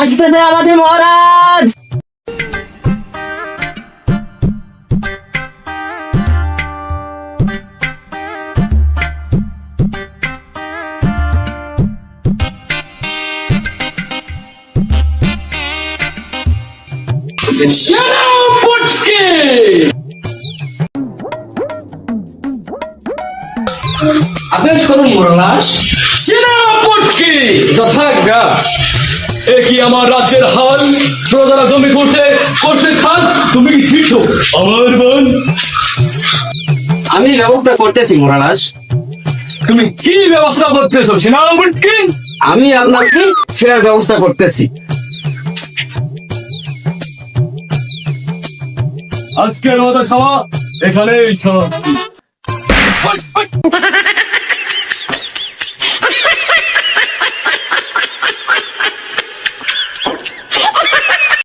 আসতেছে আমাদের মহারাজ। সেনাপতি আদেশ করুন মোরালাস সেনাপতি যথাজ্ঞা এ কি আমার রাজ্যের হাল? প্রজারা জমি করতে করতে খান? তুমি কি শিখছো আমার বোন। আমি ব্যবস্থা করতেছি মোরালাস তুমি কি ব্যবস্থা করতেছো সেনাপতি আমি আপনাকে ছেড়ার ব্যবস্থা করতেছি। আজকের মতো সভা এখানেই সমাপ্তি।